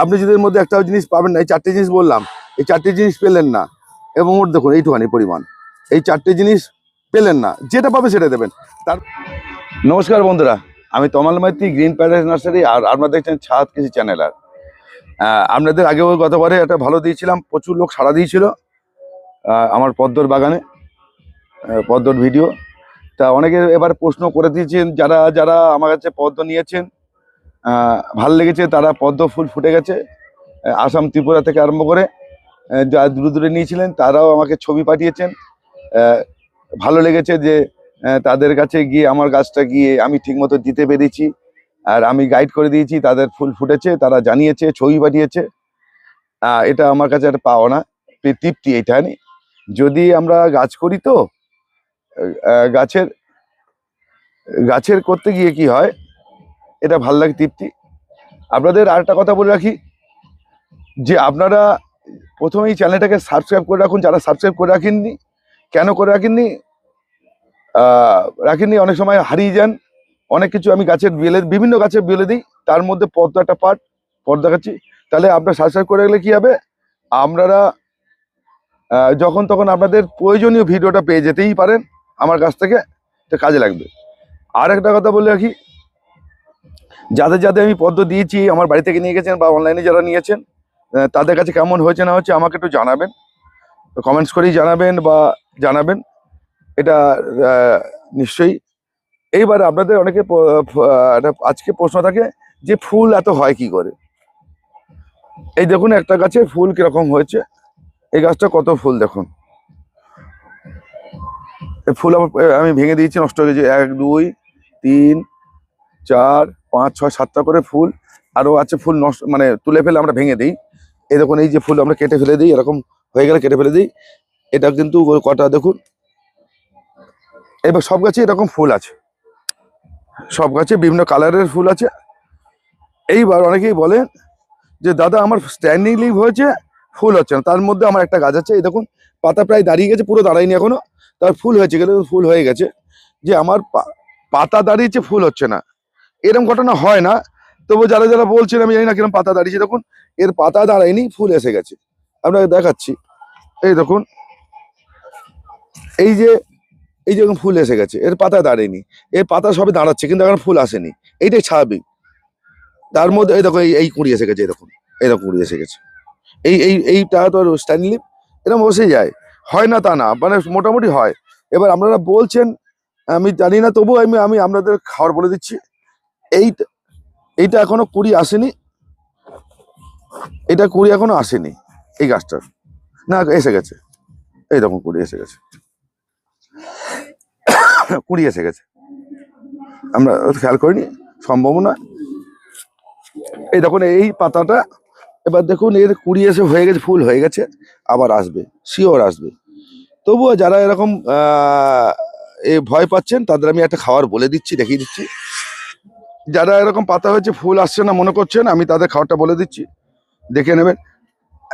আপনি যদি এর মধ্যে একটা জিনিস পাবেন না, এই চারটে জিনিস বললাম, এই চারটে জিনিস পেলেন না। এবং ওর দেখুন, এইটুখানি পরিমাণ। এই চারটে জিনিস পেলেন না, যেটা পাবে সেটা দেবেন। তার নমস্কার বন্ধুরা, আমি Tamal Maiti, green paradise nursery, আর আপনারা দেখছেন ছাদ কৃষি চ্যানেল আর। আপনাদের আগেও গতবারে একটা ভালো দিয়েছিলাম, প্রচুর লোক সাড়া দিয়েছিল আমার পদ্মর বাগানে পদ্মর ভিডিও। তা অনেকে এবার প্রশ্ন করে দিয়েছেন, যারা যারা আমার কাছে পদ্ম নিয়েছেন ভালো লেগেছে, তারা পদ্ম ফুল ফুটে গেছে। আসাম ত্রিপুরা থেকে আরম্ভ করে যা দূরে দূরে নিয়েছিলেন, তারাও আমাকে ছবি পাঠিয়েছেন। ভালো লেগেছে যে তাদের কাছে গিয়ে, আমার গাছটা গিয়ে আমি ঠিকমতো দিতে পেরেছি। আর আমি গাইড করে দিয়েছি, তাদের ফুল ফুটেছে, তারা জানিয়েছে, ছবি পাঠিয়েছে। এটা আমার কাছে একটা পাওনা তৃ- তৃপ্তি এটা নি যদি আমরা গাছ করি তো গাছের গাছের করতে গিয়ে কি হয় এটা ভালো লাগে, তৃপ্তি। আপনাদের আর একটা কথা বলে রাখি, যে আপনারা প্রথমেই চ্যানেলটাকে সাবস্ক্রাইব করে রাখুন। যারা সাবস্ক্রাইব করে রাখেননি, কেন করে রাখেননি? রাখেননি, অনেক সময় হারিয়ে যান। অনেক কিছু আমি গাছের বেলে, বিভিন্ন গাছের বেলে দিই, তার মধ্যে একটা পার্ট, পর্দা দেখাচ্ছি তাহলে আপনার সাবস্ক্রাইব করে রাখলে কী হবে? আপনারা যখন তখন আপনাদের প্রয়োজনীয় ভিডিওটা পেয়ে যেতেই পারেন আমার কাছ থেকে, এটা কাজে লাগবে। আর একটা কথা বলে রাখি যাদের যাদের আমি পদ্ম দিয়েছি, আমার বাড়ি থেকে নিয়ে গেছেন বা অনলাইনে যারা নিয়েছেন তাদের কাছে কেমন হয়েছে না হচ্ছে আমাকে একটু জানাবেন। কমেন্টস করেই জানাবেন বা জানাবেন। এটা নিশ্চয়ই। এইবার আপনাদের অনেকে আজকে প্রশ্ন থাকে যে ফুল এত হয় কি করে? এই দেখুন, একটা গাছে ফুল কীরকম হয়েছে। এই গাছটা কত ফুল দেখুন। ফুল আমি ভেঙে দিয়েছি, নষ্ট হয়ে গেছে। এক, দুই, তিন, চার পাঁচ, ছয়, সাতটা করে ফুল আরও আছে ফুল নষ্ট মানে তুলে ফেলে আমরা ভেঙে দিই। এরকম এই যে ফুল আমরা কেটে ফেলে দিই, এরকম হয়ে গেলে কেটে ফেলে দিই। এটা কিন্তু কটা দেখুন। এবার সব গাছে এরকম ফুল আছে। সব গাছে বিভিন্ন কালারের ফুল আছে। এইবার অনেকেই বলেন যে, দাদা, আমার স্ট্যান্ডিং লিভ হয়েছে, ফুল হচ্ছে না। তার মধ্যে আমার একটা গাছ আছে, এই দেখুন, পাতা প্রায় দাঁড়িয়ে গেছে, পুরো দাঁড়ায়নি এখনও। তার ফুল হয়েছে গেলে ফুল হয়ে গেছে। যে, আমার পাতা দাঁড়িয়েছে, ফুল হচ্ছে না। এরকম ঘটনা হয় না। তবু যারা যারা বলছেন আমি জানি না কীরকম পাতা দাঁড়িয়েছে, দেখুন, এর পাতা দাঁড়ায়নি, ফুল এসে গেছে। আপনাকে দেখাচ্ছি। এই দেখুন, এই যে এই যে এরকম ফুল এসে গেছে, এর পাতা দাঁড়ায়নি। এর পাতা সবে দাঁড়াচ্ছে, কিন্তু এখন ফুল আসেনি। এইটাই স্বাভাবিক। তার মধ্যে, এই দেখো এই কুড়ি এসে গেছে, এই দেখুন কুড়ি এসে গেছে। এই এই, এইটা তো স্ট্যান্ডলিপ এরকম বসে যায়। হয় না তা না মানে মোটামুটি হয়। এবার আপনারা বলছেন, আমি জানি না তবু আমি আমি আপনাদের খাবার বলে দিচ্ছি। এই এইটা এখনও কুড়ি আসেনি। এটা কুড়ি এখনও আসেনি এই গাছটার। না, এসে গেছে। এই দেখুন, কুড়ি এসে গেছে। কুড়ি এসে গেছে। আমরা খেয়াল করিনি, সম্ভব না এই দেখুন, এই পাতাটা, এবার দেখুন, এর কুড়ি এসে হয়ে গেছে, ফুল হয়ে গেছে, আবার আসবে, শিওর আসবে। তবুও যারা এরকম এ ভয় পাচ্ছেন, তাদের আমি একটা খাবার বলে দিচ্ছি, দেখিয়ে দিচ্ছি। যারা এরকম পাতা হয়েছে, ফুল আসছে না, মনে করছেন, আমি তাদের খাবারটা বলে দিচ্ছি। দেখে নেবেন।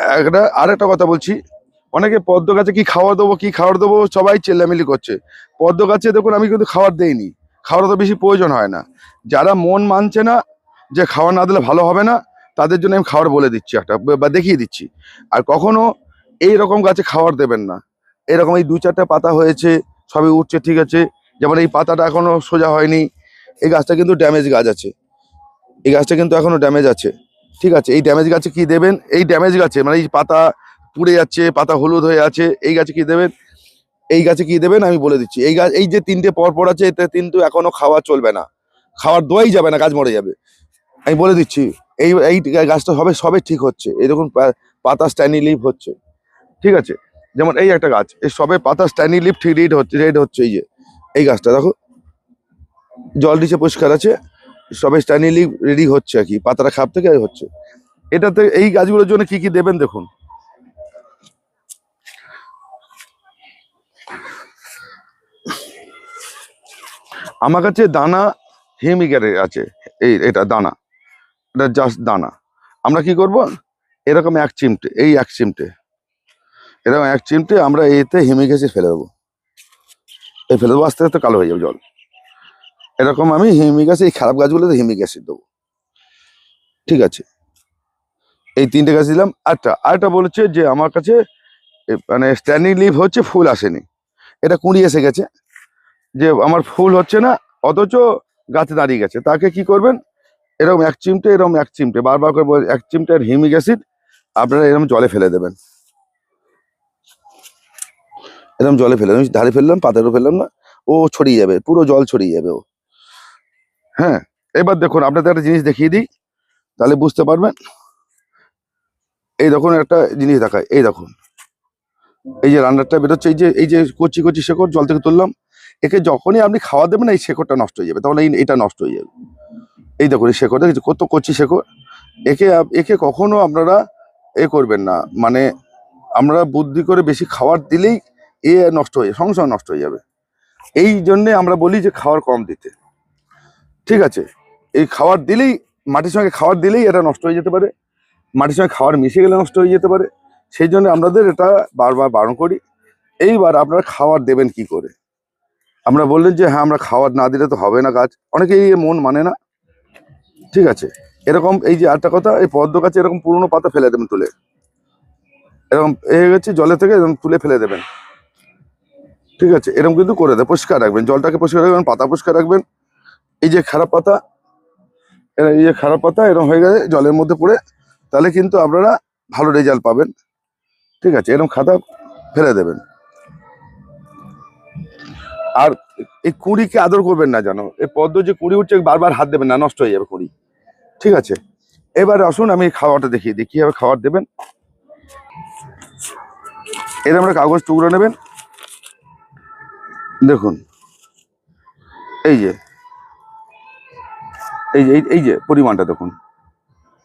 একটা আর একটা কথা বলছি, অনেকে পদ্ম গাছে কি খাওয়া দেবো, কি খাবার দেবো, সবাই চেল্লামিলি করছে। পদ্ম গাছে দেখুন, আমি কিন্তু খাবার দেইনি। খাওয়ার তো বেশি প্রয়োজন হয় না। যারা মন মানছে না যে খাওয়া না দিলে ভালো হবে না, তাদের জন্য আমি খাবার বলে দিচ্ছি একটা, বা- দেখিয়ে দিচ্ছি। আর কখনো এই রকম গাছে খাবার দেবেন না। এরকম এই দু চারটে পাতা হয়েছে, সবই উঠছে, ঠিক আছে। যেমন এই পাতাটা এখনও সোজা হয়নি। এই গাছটা কিন্তু ড্যামেজ গাছ আছে। এই গাছটা কিন্তু এখনও ড্যামেজ আছে। ঠিক আছে, এই ড্যামেজ গাছে কি দেবেন? এই ড্যামেজ গাছে মানে এই পাতা পুড়ে যাচ্ছে, পাতা হলুদ হয়ে আছে, এই গাছে কি দেবেন? এই গাছে কি দেবেন? আমি বলে দিচ্ছি। এই গাছ এই যে তিনটে পর পর আছে, এতে কিন্তু এখনও খাওয়া চলবে না। খাওয়ার দোয়াই যাবে না, গাছ মরে যাবে। আমি বলে দিচ্ছি, এই এই গাছটা সবে সবে ঠিক হচ্ছে। এই দেখুন পাতা স্ট্যানি লিভ হচ্ছে। ঠিক আছে? যেমন এই একটা গাছ, এই সবে পাতা স্ট্যানি লিভ ঠিক রেড হচ্ছে রেড হচ্ছে, এই যে। এই গাছটা দেখো জল দিচ্ছে পরিষ্কার আছে সবে স্ট্যানি লিভ রেডি হচ্ছে আর কি, পাতাটা খাপ থেকে হচ্ছে। এটাতে এই গাছগুলোর জন্য কি কি দেবেন দেখুন? আমার কাছে দানা হিমিকারের আছে, এই এটা দানা, এটা জাস্ট দানা। আমরা কি করব? এরকম এক চিমটে, এই এক চিমটে, এরকম এক চিমটে আমরা এতে হিমিক ফেলে দেবো। এই ফেলে দেবো, আস্তে আস্তে কালো হয়ে যাবে জল। এরকম আমি হিমিক অ্যাসিড, এই খারাপ গাছগুলোতে হিমিক অ্যাসিড দেবো। ঠিক আছে? এই তিনটে গাছ দিলাম। আটটা আরেকটা বলেছে যে আমার কাছে মানে স্ট্যান্ডিং লিভ হচ্ছে, ফুল আসেনি। এটা কুঁড়ি এসে গেছে। যে আমার ফুল হচ্ছে না, অথচ গাছে দাঁড়িয়ে গেছে। তাকে কি করবেন? এরকম এক চিমটে, এরকম এক চিমটে, বারবার করে এক চিমটে হিমিক অ্যাসিড আপনারা এরকম জলে ফেলে দেবেন। এরকম জলে ফেলে ধারে ফেললাম পাতারও ফেললাম না, ও ছড়িয়ে যাবে, পুরো জল ছড়িয়ে যাবে ও। হ্যাঁ এবার দেখুন, আপনাদের একটা জিনিস দেখিয়ে দিই, তাহলে বুঝতে পারবেন। এই দেখুন, একটা জিনিস দেখায়, এই দেখুন। এই যে রান্নারটা বেরোচ্ছে, এই যে এই যে কচি কচি শেকড়, জল থেকে তুললাম, একে যখনই আপনি খাওয়া দেবেন, এই শেকড়টা নষ্ট হয়ে যাবে, তখন এই, এটা নষ্ট হয়ে যাবে। এই দেখুন, এই শেকড় দেখেছি কত কচি শেকড়, একে একে কখনো আপনারা এ করবেন না মানে আমরা বুদ্ধি করে বেশি খাবার দিলেই এ নষ্ট হয়ে সঙ্গে নষ্ট হয়ে যাবে। এই জন্যে আমরা বলি যে খাবার কম দিতে। ঠিক আছে, এই খাবার দিলেই, মাটির সঙ্গে খাবার দিলেই এটা নষ্ট হয়ে যেতে পারে, মাটির সঙ্গে খাবার মিশে গেলে নষ্ট হয়ে যেতে পারে, সেই জন্য আপনাদের এটা বারবার বারণ করি, এইবার আপনারা খাবার দেবেন কি করে? আমরা বললেন যে হ্যাঁ আমরা খাবার না দিলে তো হবে না গাছ অনেকেই মন মানে না, ঠিক আছে, এরকম এই যে আরেকটা কথা, এই পদ্ম গাছে এরকম পুরনো পাতা ফেলে দেবেন তুলে, এরকম এ হয়ে গেছে, জলে থেকে এরকম তুলে ফেলে দেবেন, ঠিক আছে, এরকম কিন্তু করে দেয়, পরিষ্কার রাখবেন, জলটাকে পরিষ্কার রাখবেন, পাতা পরিষ্কার রাখবেন এই যে খারাপ পাতা, এরা- এই যে খারাপ পাতা, এরকম হয়ে গেছে, জলের মধ্যে পড়ে, তাহলে কিন্তু আপনারা ভালো রেজাল্ট পাবেন। ঠিক আছে, এরকম খাতা ফেলে দেবেন। আর এই কুড়িকে আদর করবেন না জানো এই পদ্ম যে কুড়ি উঠছে, বারবার হাত দেবেন না, নষ্ট হয়ে যাবে কুড়ি। ঠিক আছে? এবার আসুন, আমি খাওয়াটা দেখিয়ে দিই, কীভাবে খাবার দেবেন। এর আমরা কাগজ টুকরো নেবেন। দেখুন, এই যে এই যে, এই- যে পরিমাণটা দেখুন।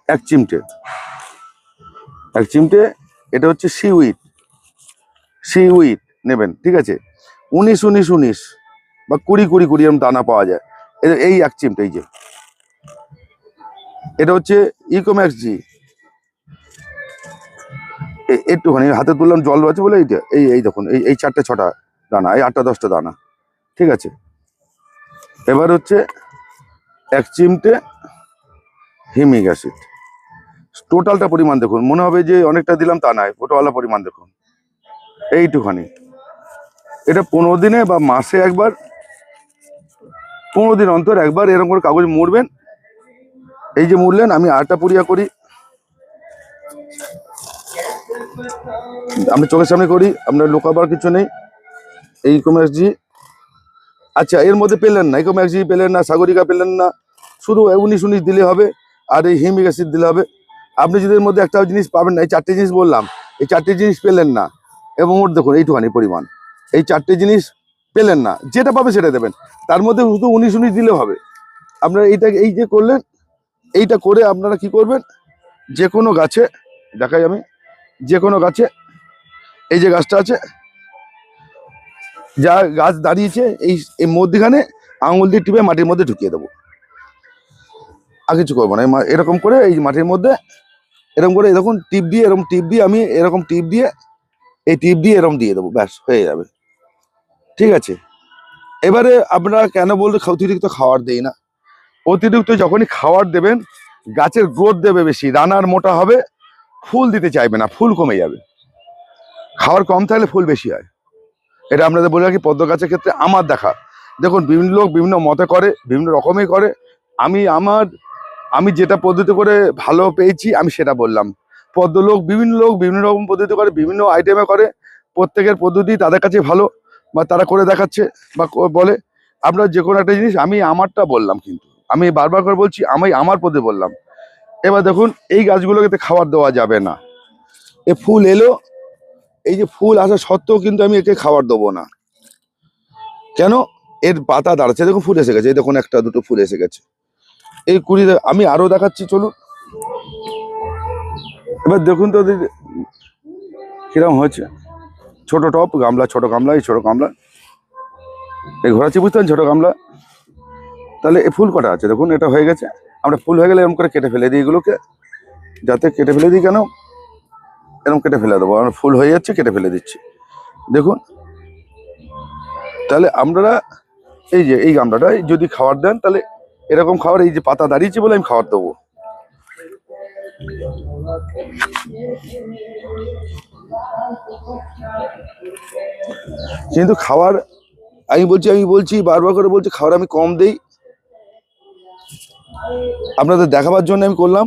এক চিমটে। এক চিমটে, এটা হচ্ছে সি উইথ সিউইট সিউইট নেবেন, ঠিক আছে? উনিশ উনিশ উনিশ বা কুড়ি কুড়ি কুড়ি এরকম দানা পাওয়া যায়। এই এক চিমটে, এই যে। এটা হচ্ছে ইকোম্যাক্স জি একটুখানি হাতে তুললাম, জল আছে বলে এইটা, এই এই দেখুন, এই এই চারটে, ছটা দানা, এই আটটা, দশটা দানা, ঠিক আছে? এবার হচ্ছে এক চিমটে হিমিক অ্যাসিড। টোটালটা পরিমাণ দেখুন, মনে হবে যে অনেকটা দিলাম তা নয় টোটালটা পরিমাণ দেখুন। এইটুখানি। এটা পনেরো দিনে বা মাসে একবার, পনেরো দিন অন্তর একবার এরকম করে কাগজ মুড়বেন। এই যে মুড়লেন, আমি আটা পুরিয়া করি। আমরা চোখের সামনে করি আপনার লোকাবার কিছু নেই। এই কমার্স আচ্ছা এর মধ্যে পেলেন না এই কমার্স পেলেন না, সাগরিকা পেলেন না, শুধু উনিশ উনিশ দিলে হবে আর এই হিমিক অ্যাসিড দিলে হবে। আপনি যদি এর মধ্যে একটা জিনিস পাবেন না, এই চারটে জিনিস বললাম, এই চারটে জিনিস পেলেন না, এবং ওর দেখুন, এইটুখানি পরিমাণ, এই চারটে জিনিস পেলেন না, যেটা পাবে সেটা দেবেন। তার মধ্যে শুধু উনিশ উনিশ দিলে হবে। আপনারা এইটা, এই যে করলেন, এইটা করে আপনারা কি করবেন? যে কোনো গাছে, দেখাই আমি, যে কোনো গাছে, এই যে গাছটা আছে যা গাছ দাঁড়িয়েছে, এই এই মধ্যখানে আঙুল দিয়ে টিপে মাটির মধ্যে ঢুকিয়ে দেবো। আর কিছু করব না এরকম করে এই মাটির মধ্যে এরকম করে এরকম টিপ দিয়ে, এরকম টিপ দিয়ে আমি এরকম টিপ দিয়ে, এই টিপ দিয়ে এরকম দিয়ে দেবো, ব্যাস, হয়ে যাবে। ঠিক আছে? এবারে আপনারা কেন বলতে অতিরিক্ত খাবার দেই না? অতিরিক্ত যখনই খাবার দেবেন, গাছের গ্রোথ দেবে বেশি রানার মোটা হবে, ফুল দিতে চাইবে না, ফুল কমে যাবে। খাবার কম থাকলে ফুল বেশি হয়। এটা আপনাদের বলে রাখি, পদ্ম গাছের ক্ষেত্রে আমার দেখা। দেখুন, বিভিন্ন লোক বিভিন্ন মতে করে, বিভিন্ন রকমই করে। আমি আমার, আমি যেটা পদ্ধতি করে ভালো পেয়েছি, আমি সেটা বললাম। পদ্ম লোক বিভিন্ন লোক বিভিন্ন রকম পদ্ধতি করে, বিভিন্ন আইটেমে করে। প্রত্যেকের পদ্ধতি তাদের কাছে ভালো, বা তারা করে দেখাচ্ছে, বা বলে। আপনার যে কোনো একটা জিনিস, আমি আমারটা বললাম কিন্তু। আমি বারবার করে বলছি, আমি আমার পদ্ধতি বললাম। এবার দেখুন, এই গাছগুলোকে খাবার দেওয়া যাবে না। এ ফুল এলো এই যে ফুল আসা সত্ত্বেও কিন্তু আমি একে খাবার দেবো না। কেন? এর পাতা দাঁড়াচ্ছে। দেখুন ফুল এসে গেছে। এই দেখুন একটা, দুটো ফুল এসে গেছে। এই কুড়ি আমি আরও দেখাচ্ছি, চলুন। এবার দেখুন তো কিরম হয়েছে। ছোট টপ, গামলা, ছোট গামলা, এই ছোট গামলা। এই ঘোরাচ্ছি বুঝতে ছোট গামলা। তাহলে এই ফুল কটা আছে? দেখুন, এটা হয়ে গেছে। আমরা ফুল হয়ে গেলে এরকম করে কেটে ফেলে দিই এগুলোকে। যাতে কেটে ফেলে দিই কেন? এরকম কেটে ফেলে দেবো। আমার ফুল হয়ে যাচ্ছে, কেটে ফেলে দিচ্ছি। দেখুন। তাহলে আপনারা এই যে, এই গামলাটা যদি খাবার দেন, তাহলে এরকম খাবার এই যে পাতা দাঁড়িয়েছে বলে আমি খাবার দেবো। কিন্তু খাবার আমি বলছি আমি বলছি, বারবার করে বলছি খাবার আমি কম দেই। আপনাদের দেখাবার জন্য আমি করলাম।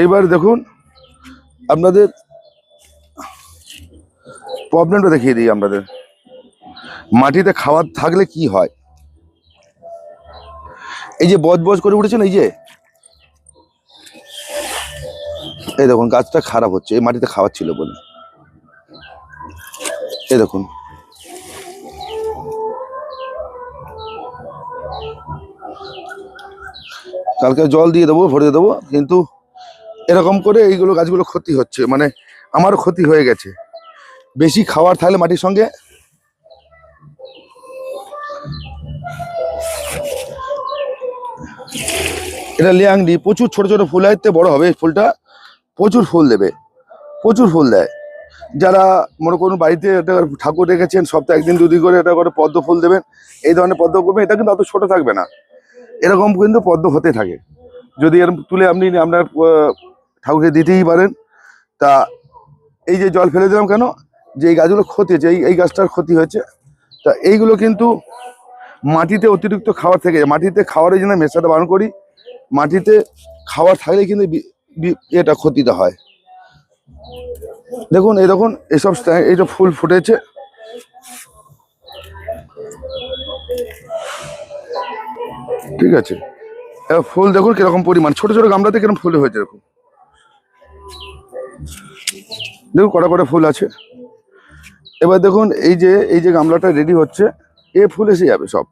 এইবার দেখুন, আপনাদের প্রবলেমটা দেখিয়ে দিই আপনাদের। মাটিতে খাবার থাকলে কি হয়? এই যে বজ বজ করে উঠেছেন, এই যে? এই দেখুন, গাছটা খারাপ হচ্ছে, এই মাটিতে খাবার ছিল বলে। এই দেখুন। কালকে জল দিয়ে দেবো, ভরে দেবো, কিন্তু এরকম করে এইগুলো গাছগুলো ক্ষতি হচ্ছে মানে আমারও ক্ষতি হয়ে গেছে। বেশি খাওয়ার থাকলে মাটির সঙ্গে? এটা লিয়াংডি, প্রচুর ছোট ছোট ফুল আয়তে বড় হবে ফুলটা। প্রচুর ফুল দেবে, প্রচুর ফুল দেয়। যারা মনে করুন বাড়িতে একটা ঠাকুর রেখেছেন, সপ্তাহে একদিন দুদিন করে এটা করে পদ্ম ফুল দেবেন, এই ধরনের পদ্ম করবেন এটা কিন্তু অত ছোট থাকবে না। এরকম কিন্তু পদ্ম হতে থাকে। যদি এরকম তুলে আপনি আপনার ঠাকুরকে দিতেই পারেন, তা এই যে জল ফেলে দিলাম কেন? যে এই গাছগুলো ক্ষতি হয়েছে এই এই গাছটার ক্ষতি হয়েছে। তা এইগুলো কিন্তু মাটিতে অতিরিক্ত খাবার থেকে যায়। মাটিতে খাবারের জন্য মেশাটা বারণ করি। মাটিতে খাওয়ার থাকলে কিন্তু এটা ক্ষতিটা হয়। দেখুন, এই দেখুন এইসব স্ট্যা- এই যে ফুল ফুটেছে। ঠিক আছে। ফুল দেখুন কীরকম পরিমাণ। ছোট ছোট গামলাতে কীরকম ফুল হয়েছে দেখুন। দেখুন কটা কটা ফুল আছে। এবার দেখুন এই যে এই যে গামলাটা রেডি হচ্ছে এ ফুল এসে যাবে সব।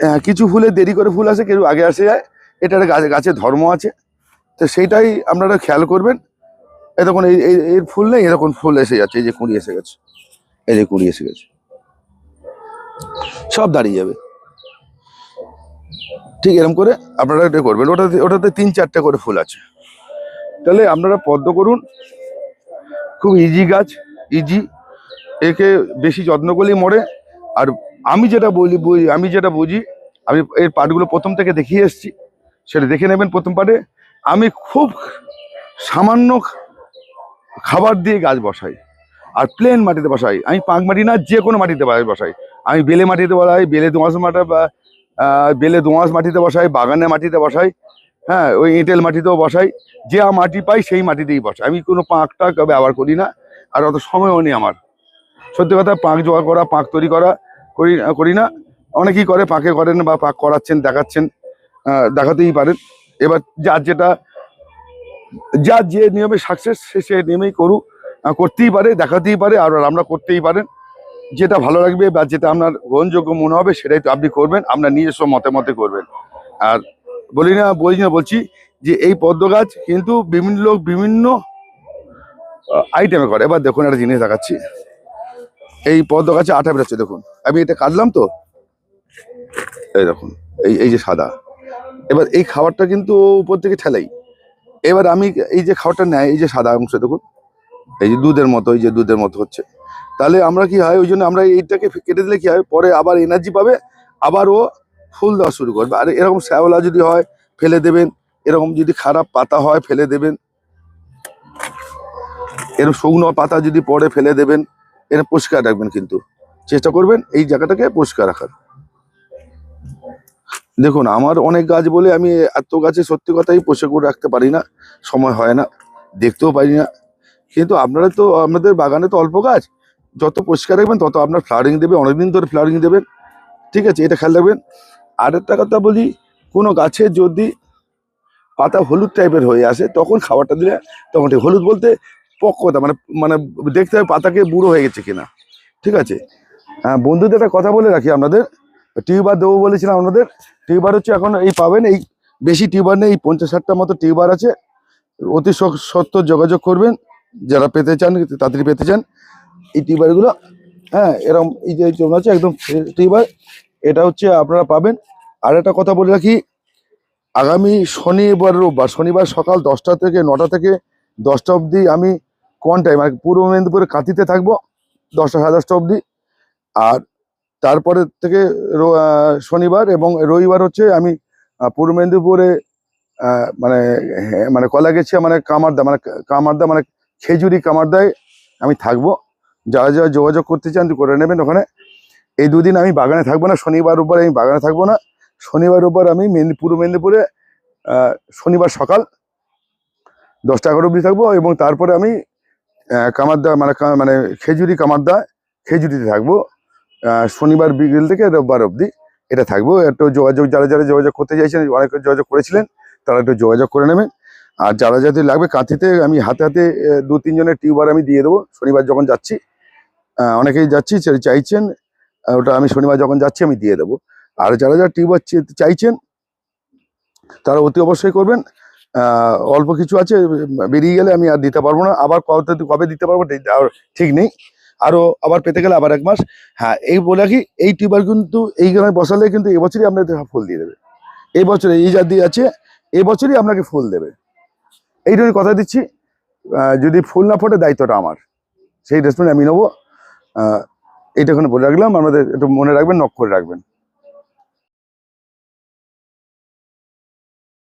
হ্যাঁ, কিছু ফুলে দেরি করে ফুল আসে কেউ আগে আসে যায়। এটা একটা গাছে ধর্ম আছে। তো সেইটাই আপনারা খেয়াল করবেন। এই এই- এর ফুল নেই এরকম ফুল এসে যাচ্ছে। এই যে কুঁড়ি এসে গেছে। এই যে কুড়ি এসে গেছে। সব দাঁড়িয়ে যাবে। ঠিক এরকম করে আপনারা এটা করবেন। ওটাতে ওটাতে তিন চারটে করে ফুল আছে। তাহলে আপনারা পদ্ম করুন। খুব ইজি গাছ ইজি একে বেশি যত্ন করলেই মরে। আর আমি যেটা বলি আমি যেটা বুঝি, আমি এর পাটগুলো প্রথম থেকে দেখিয়ে এসেছি। সেটা দেখে নেবেন প্রথম পাটে। আমি খুব সামান্য খাবার দিয়ে গাছ বসাই। আর প্লেন মাটিতে বসাই। আমি পাঁক মাটি না, যে কোনো মাটিতে বসাই। আমি বেলে মাটিতে বসাই, বেলে দোঁয়াশ মাটা বা বেলে দোঁয়াশ মাটিতে বসাই, বাগানে মাটিতে বসাই হ্যাঁ ওই এঁটেল মাটিতেও বসাই। যে মাটি পাই সেই মাটিতেই বসাই। আমি কোনো পাঁক টাক ব্যবহার করি না, আর অত সময়ও নেই আমার। সত্যি কথা, পাঁক জোগাড় করা, পাঁক তৈরি করা করি করি না। অনেকেই করে, পাঁকে করেন বা পাক করাচ্ছেন, দেখাচ্ছেন দেখাতেই পারেন। এবার যার যেটা, যার যে নিয়মে সাকসেস সে সে নিয়মেই করুক করতেই পারে, দেখাতেই পারে, আর আমরা করতেই পারেন। যেটা ভালো লাগবে বা যেটা আপনার গ্রহণযোগ্য মনে হবে সেটাই তো আপনি করবেন, আপনার নিজস্ব মতে মতে করবেন। আর বলি না বলি না, বলছি যে এই পদ্ম গাছ কিন্তু বিভিন্ন লোক বিভিন্ন আইটেমে করে। এবার দেখুন একটা জিনিস দেখাচ্ছি। এই পদ্ম গাছে আঠা বেরোচ্ছে, দেখুন। আমি এটা কাটলাম তো। এই দেখুন, এই এই যে সাদা। এবার এই খাবারটা কিন্তু উপর থেকে ঠেলাই। এবার আমি এই যে খাবারটা নেয়, এই যে সাদা অংশ, দেখুন। এই যে দুধের মতো, এই যে দুধের মতো হচ্ছে। তাহলে আমরা কি হয়, ওই জন্য আমরা এইটাকে কেটে দিলে কি হয়, পরে আবার এনার্জি পাবে, আবার ও ফুল দেওয়া শুরু করবে। আর এরকম শ্যাওলা যদি হয়, ফেলে দেবেন। এরকম যদি খারাপ পাতা হয়, ফেলে দেবেন। এরকম শুকনো পাতা যদি পরে ফেলে দেবেন। এটা পরিষ্কার রাখবেন কিন্তু। চেষ্টা করবেন এই জায়গাটাকে পরিষ্কার রাখার। দেখুন, আমার অনেক গাছ বলে আমি এত গাছে সত্যি কথাই পোষে করে রাখতে পারি না। সময় হয় না। দেখতেও পারি না। কিন্তু আপনারা তো, আমাদের বাগানে তো অল্প গাছ। যত পরিষ্কার রাখবেন, তত আপনার ফ্লাওয়ারিং দেবে, অনেকদিন ধরে ফ্লাওয়ারিং দেবেন। ঠিক আছে, এটা খেয়াল রাখবেন। আর একটা কথা বলি, কোনো গাছে যদি পাতা হলুদ টাইপের হয়ে আসে, তখন খাবারটা দিলে তখন হলুদ বলতে পক্কতা মানে মানে দেখতে হবে পাতাকে বুড়ো হয়ে গেছে কিনা। ঠিক আছে? হ্যাঁ বন্ধুদের একটা কথা বলে রাখি আপনাদের। টিউবার দেবো বলেছিলাম আপনাদের। টিউবার হচ্ছে এখন এই পাবেন, এই বেশি টিউবার নেই পঞ্চাশ ষাটটার মতো টিউবার আছে। অতি সত্বর যোগাযোগ করবেন, যারা পেতে চান, তাড়াতাড়ি পেতে চান। এই টিউবারগুলো হ্যাঁ এরকম এই যে জন্য আছে, একদম টিউবার এটা হচ্ছে আপনারা পাবেন। আর একটা কথা বলে রাখি, আগামী শনিবার রোববার, শনিবার সকাল দশটা থেকে নটা থেকে দশটা অবধি আমি কোন টাইম আর পূর্ব মেদিনীপুরে কাঁথিতে থাকব, দশটা সাড়ে দশটা অবধি। আর তারপরে থেকে শনিবার এবং রবিবার হচ্ছে আমি পূর্ব মেদিনীপুরে মানে মানে কলাগেছিয়া মানে কামারদা মানে কামারদা মানে খেজুরি কামারদায় আমি থাকব। যারা যারা যোগাযোগ করতে চান করে নেবেন ওখানে। এই দুদিন আমি বাগানে থাকব না, শনিবার উপর আমি বাগানে থাকব না। শনিবার উপর আমি মেদিনী পূর্ব মেদিনীপুরে শনিবার সকাল দশটা এগারো অবধি থাকব এবং তারপরে আমি কামারদা মানে মানে খেজুরি কামারদা, খেজুরিতে থাকব। শনিবার বিকেল থেকে রোববার অবধি এটা থাকব। একটু যোগাযোগ, যারা যারা যোগাযোগ করতে চাইছেন, অনেক যোগাযোগ করেছিলেন, তারা একটু যোগাযোগ করে নেবেন। আর যারা যাতে লাগবে, কাঁথিতে আমি হাতে হাতে দু তিনজনের টিউবার আমি দিয়ে দেবো। শনিবার যখন যাচ্ছি অনেকেই যাচ্ছি চাইছেন ওটা আমি শনিবার যখন যাচ্ছি, আমি দিয়ে দেবো। আর যারা যারা টিউবার চাইছেন, তারা অতি অবশ্যই করবেন। অল্প কিছু আছে, বেরিয়ে গেলে আমি আর দিতে পারব না। আবার কবে কবে দিতে পারব ঠিক- আর ঠিক নেই। আরও আবার পেতে গেলে আবার এক মাস। হ্যাঁ এই বলে রাখি, এই টিউবার কিন্তু, এই গ্রামে বসালে কিন্তু এবছরই আপনাদের ফুল দিয়ে দেবে। এই বছরে এই যা দিয়ে আছে এবছরই আপনাকে ফুল দেবে। এইটুকু কথা দিচ্ছি। যদি ফুল না ফোটে, দায়িত্বটা আমার। সেই রেসপন্স আমি নেব। এইটা এখানে বলে রাখলাম। আমাদের একটু মনে রাখবেন নক করে রাখবেন।